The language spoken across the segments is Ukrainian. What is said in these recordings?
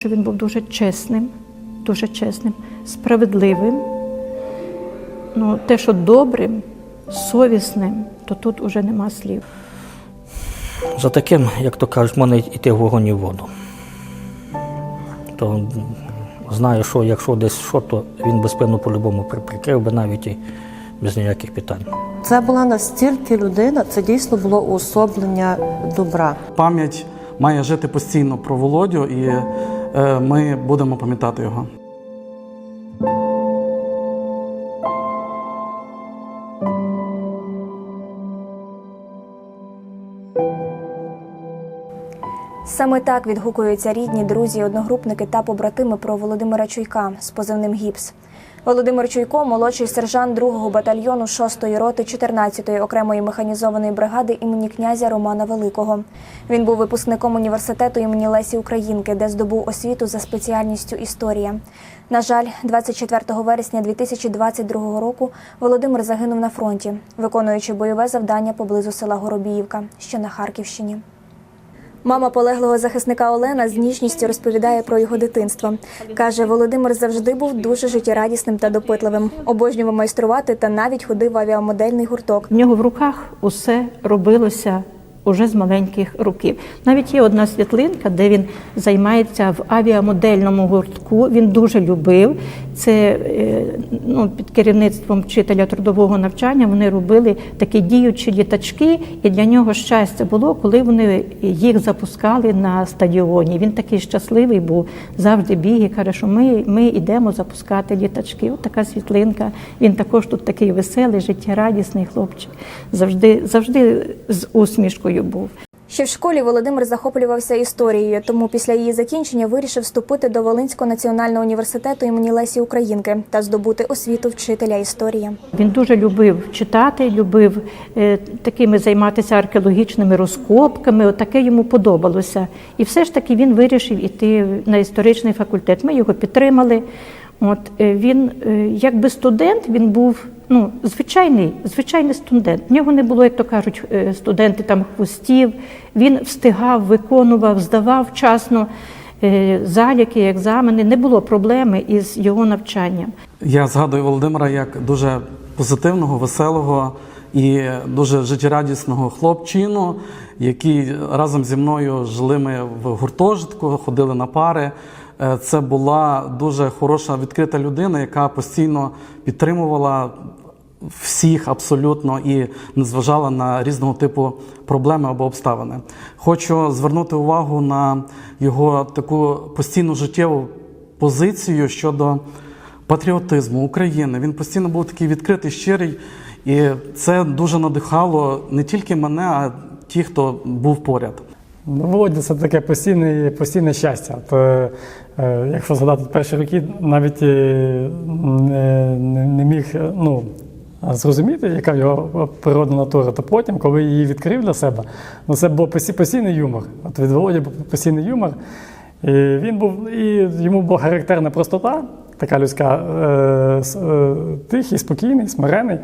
що він був дуже чесним, дуже чесним, справедливим. Ну, те, що добрим, совісним, то тут уже нема слів. За таким, як то кажуть, можна йти в вогонь і в воду. То знаю, що якщо десь що, то він би спину по-любому прикрив би навіть і без ніяких питань. Це була настільки людина, це дійсно було уособлення добра. Пам'ять має жити постійно про Володю, і е, ми будемо пам'ятати його. Саме так відгукуються рідні, друзі, одногрупники та побратими про Володимира Чуйка з позивним Гіпс. Володимир Чуйко, молодший сержант 2-го батальйону 6-ї роти 14-ї окремої механізованої бригади імені князя Романа Великого. Він був випускником університету імені Лесі Українки, де здобув освіту за спеціальністю історія. На жаль, 24 вересня 2022 року Володимир загинув на фронті, виконуючи бойове завдання поблизу села Горобіївка, що на Харківщині. Мама полеглого захисника Олена з ніжністю розповідає про його дитинство. Каже, Володимир завжди був дуже життєрадісним та допитливим, обожнював майструвати та навіть ходив в авіамодельний гурток. В нього в руках усе робилося уже з маленьких років. Навіть є одна світлинка, де він займається в авіамодельному гуртку. Він дуже любив. Це е, ну, під керівництвом вчителя трудового навчання вони робили такі діючі літачки, і для нього щастя було, коли вони їх запускали на стадіоні. Він такий щасливий був, завжди біг і каже, що ми, ми йдемо запускати літачки. От така світлинка. Він також тут такий веселий, життєрадісний хлопчик. Завжди, завжди з усмішкою був. Ще в школі Володимир захоплювався історією, тому після її закінчення вирішив вступити до Волинського національного університету імені Лесі Українки та здобути освіту вчителя історії. Він дуже любив читати, любив е, такими займатися археологічними розкопками. От таке йому подобалося. І все ж таки він вирішив іти на історичний факультет. Ми його підтримали. От е, він, е, якби студент, він був ну, звичайний, звичайний студент. В нього не було, як то кажуть, е, студенти там хвостів. Він встигав, виконував, здавав вчасно е, заліки, екзамени. Не було проблеми із його навчанням. Я згадую Володимира як дуже позитивного, веселого і дуже життєрадісного хлопчину, який разом зі мною жили ми в гуртожитку, ходили на пари. Е, Це була дуже хороша відкрита людина, яка постійно підтримувала всіх абсолютно і не зважала на різного типу проблеми або обставини. Хочу звернути увагу на його таку постійну життєву позицію щодо патріотизму України. Він постійно був такий відкритий, щирий, і це дуже надихало не тільки мене, а ті, хто був поряд. Ну, Володя це таке постійне, постійне щастя. От, е, е, якщо згадати перші роки, навіть е, не, не, не міг ну, зрозуміти, яка його природна натура. То потім, коли її відкрив для себе, ну, це був постійний юмор. От від Володі був постійний юмор. І він був, і йому була характерна простота, така людська, е, е, тихий, спокійний, смирений.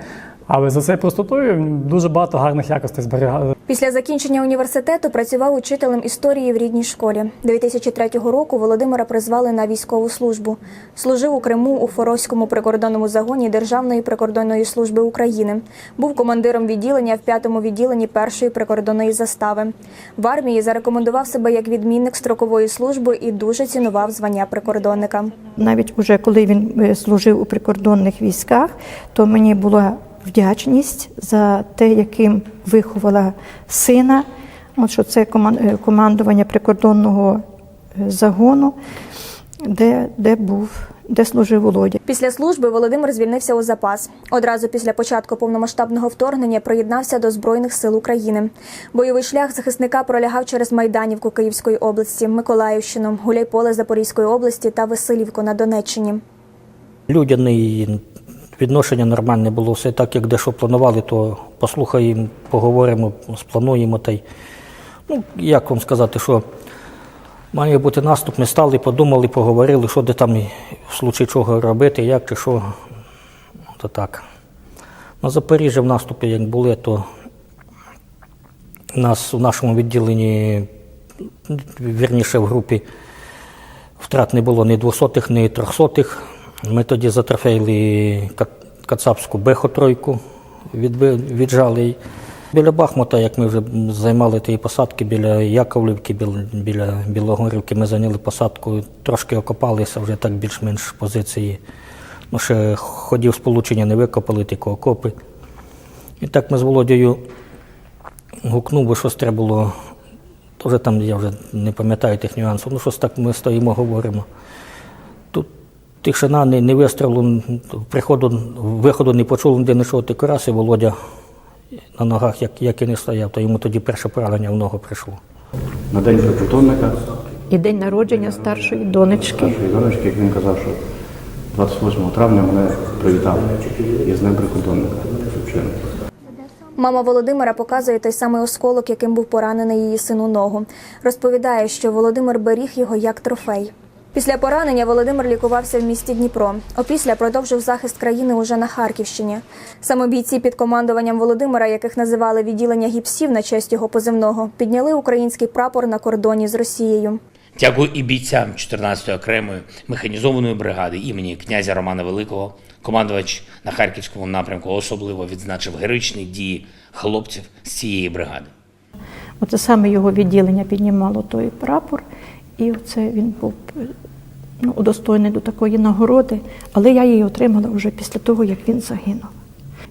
Але за цією простотою дуже багато гарних якостей зберігав. Після закінчення університету працював учителем історії в рідній школі. 2003 року Володимира призвали на військову службу. Служив у Криму у Форозькому прикордонному загоні Державної прикордонної служби України. Був командиром відділення в п'ятому відділенні першої прикордонної застави. В армії зарекомендував себе як відмінник строкової служби і дуже цінував звання прикордонника. навіть уже коли він е, служив у прикордонних військах, то мені була вдячність за те, яким виховала сина. От що це е, командування прикордонного е, загону, де, де був, де служив Володя. Після служби Володимир звільнився у запас. Одразу після початку повномасштабного вторгнення приєднався до Збройних сил України. Бойовий шлях захисника пролягав через Майданівку Київської області, Миколаївщину, Гуляйполе Запорізької області та Васильівку на Донеччині. Людяний відношення нормальне було все так, як дещо планували, то послухаємо, поговоримо, сплануємо. Та й, ну, як вам сказати, що має бути наступ, ми стали, подумали, поговорили, що де там в случаї чого робити, як чи що. То так. На Запоріжжя в наступі, як були, то нас у нашому відділенні, вірніше в групі Втрат не було ні двохсотих, ні трьохсотих. Ми тоді затрофеїли ка- кацапську бехотройку, віджали. Біля Бахмута, як ми вже займали ті посадки біля Яковлівки, біля, Білогорівки, ми зайняли посадку, трошки окопалися, вже так більш-менш позиції. Ну, ще ходів сполучення не викопали, тільки окопи. І так ми з Володією гукнув, бо щось треба було. то Вже там я вже не пам'ятаю тих нюансів. Ну, щось так ми стоїмо, говоримо. Тишина, не, не вистрілу, приходу, виходу не почув, ніде не йшов ти і Володя на ногах, як, як і не стояв, то йому тоді перше поранення в ногу прийшло. На день прикордонника, І день народження старшої донечки. старшої донечки, як він казав, що 28 травня мене привітали із Днем прикордонника. Шевченка. Мама Володимира показує той самий осколок, яким був поранений її син у ногу. Розповідає, що Володимир беріг його як трофей. Після поранення Володимир лікувався в місті Дніпро. Опісля продовжив захист країни уже на Харківщині. Саме бійці під командуванням Володимира, яких називали відділення гіпсів на честь його позивного, підняли український прапор на кордоні з Росією. Дякую і бійцям 14-ї окремої механізованої бригади імені князя Романа Великого. Командувач на харківському напрямку особливо відзначив героїчні дії хлопців з цієї бригади. Оце саме його відділення піднімало той прапор, і оце він був ну, удостоєний до такої нагороди, але я її отримала вже після того, як він загинув.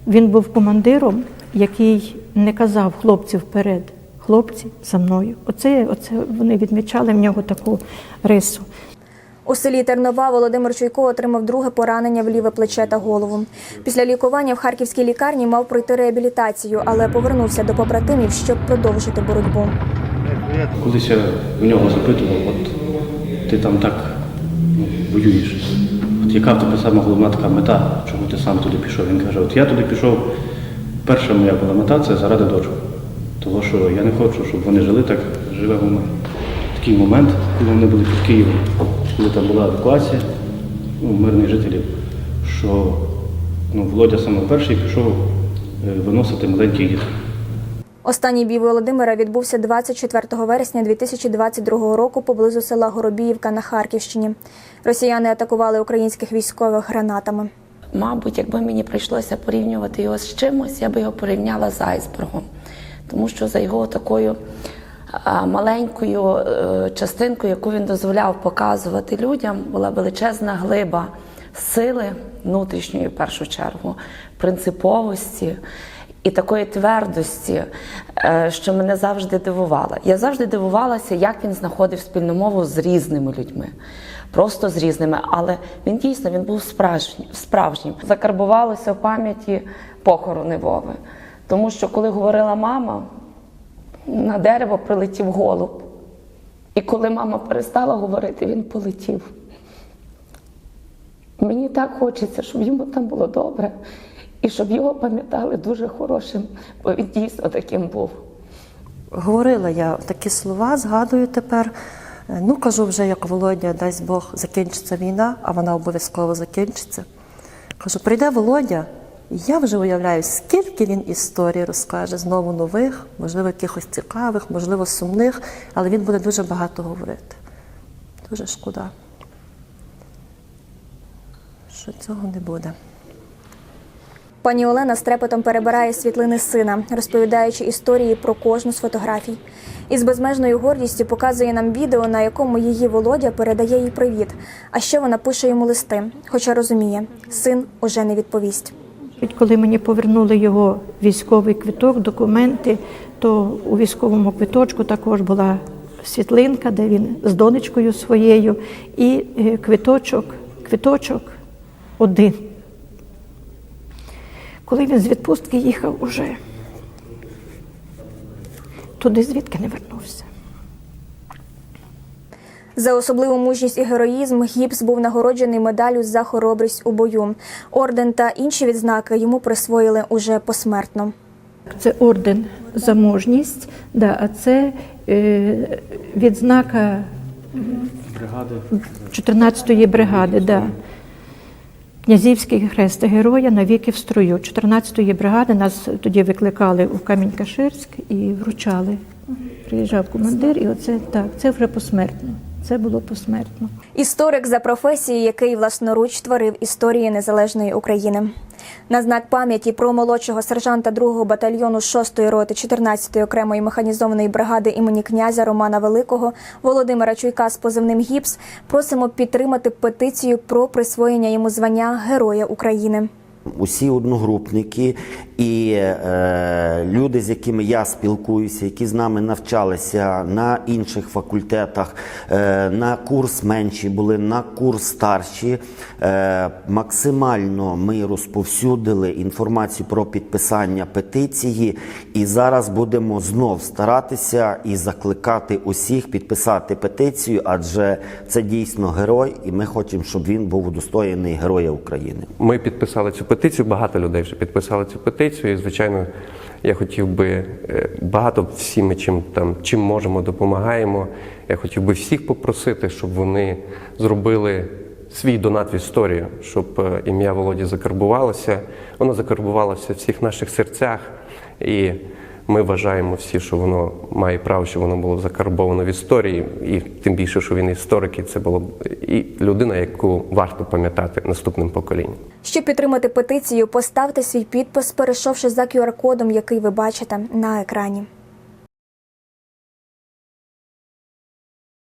Він був командиром, який не казав хлопці вперед, хлопці за мною. Оце, оце вони відмічали в нього таку рису. У селі Тернова Володимир Чуйко отримав друге поранення в ліве плече та голову. Після лікування в харківській лікарні мав пройти реабілітацію, але повернувся до побратимів, щоб продовжити боротьбу. Колись я у нього запитував, от ти там так ну, воюєш. От яка в тебе сама головна така мета, чому ти сам туди пішов? Він каже, от я туди пішов, перша моя була мета це заради дочок. Тому що я не хочу, щоб вони жили так, живемо ми. Такий момент, коли вони були під Києвом, коли там була евакуація ну, мирних жителів, що ну, Володя саме перший пішов е, виносити маленьких дітей. Останній бій Володимира відбувся 24 вересня 2022 року поблизу села Горобіївка на Харківщині. Росіяни атакували українських військових гранатами. Мабуть, якби мені прийшлося порівнювати його з чимось, я би його порівняла з айсбергом. Тому що за його такою маленькою е, частинкою, яку він дозволяв показувати людям, була величезна глиба сили внутрішньої, в першу чергу, принциповості і такої твердості, е, що мене завжди дивувало. Я завжди дивувалася, як він знаходив спільну мову з різними людьми. Просто з різними, але він дійсно він був справжнім. справжнім. Закарбувалося в пам'яті похорони Вови. Тому що коли говорила мама, на дерево прилетів голуб. І коли мама перестала говорити, він полетів. Мені так хочеться, щоб йому там було добре, і щоб його пам'ятали дуже хорошим, бо він дійсно таким був. Говорила я такі слова, згадую тепер. Е, Ну, кажу вже, як Володя, дасть Бог, закінчиться війна, а вона обов'язково закінчиться. Кажу, прийде Володя, і я вже уявляю, скільки він історій розкаже, знову нових, можливо, якихось цікавих, можливо, сумних, але він буде дуже багато говорити. Дуже шкода, що цього не буде. Пані Олена з трепетом перебирає світлини сина, розповідаючи історії про кожну з фотографій. І з безмежною гордістю показує нам відео, на якому її Володя передає їй привіт. А ще вона пише йому листи, хоча розуміє, син уже не відповість. Коли мені повернули його військовий квиток, документи, то у військовому квиточку також була світлинка, де він з донечкою своєю, і е, квиточок, квиточок один. Коли він з відпустки їхав уже, туди звідки не вернувся. За особливу мужність і героїзм Гіпс був нагороджений медаллю за хоробрість у бою. Орден та інші відзнаки йому присвоїли уже посмертно. Це орден за мужність, да, а це е, відзнака Бригади 14-ї бригади, да. Князівський хрест героя навіки в строю. 14-ї бригади нас тоді викликали у Камінь-Каширськ і вручали. Приїжджав командир, і оце так, це вже посмертно. Це було посмертно. Історик за професією, який власноруч творив історії незалежної України. На знак пам'яті про молодшого сержанта 2-го батальйону 6-ї роти 14-ї окремої механізованої бригади імені князя Романа Великого Володимира Чуйка з позивним Гіпс просимо підтримати петицію про присвоєння йому звання Героя України. Усі одногрупники і е, люди, з якими я спілкуюся, які з нами навчалися на інших факультетах, е, на курс менші були, на курс старші. Е, максимально ми розповсюдили інформацію про підписання петиції, і зараз будемо знов старатися і закликати усіх підписати петицію, адже це дійсно герой, і ми хочемо, щоб він був удостоєний Героя України. Ми підписали цю петицію, багато людей вже підписали цю петицію. І, звичайно, я хотів би е, багато всі ми чим там чим можемо, допомагаємо. Я хотів би всіх попросити, щоб вони зробили свій донат в історію, щоб е, ім'я Володі закарбувалося. Воно закарбувалося в всіх наших серцях. І ми вважаємо всі, що воно має право, що воно було закарбовано в історії, і тим більше, що він історик, і це було і людина, яку варто пам'ятати наступним поколінням. Щоб підтримати петицію, поставте свій підпис, перейшовши за QR-кодом, який ви бачите на екрані.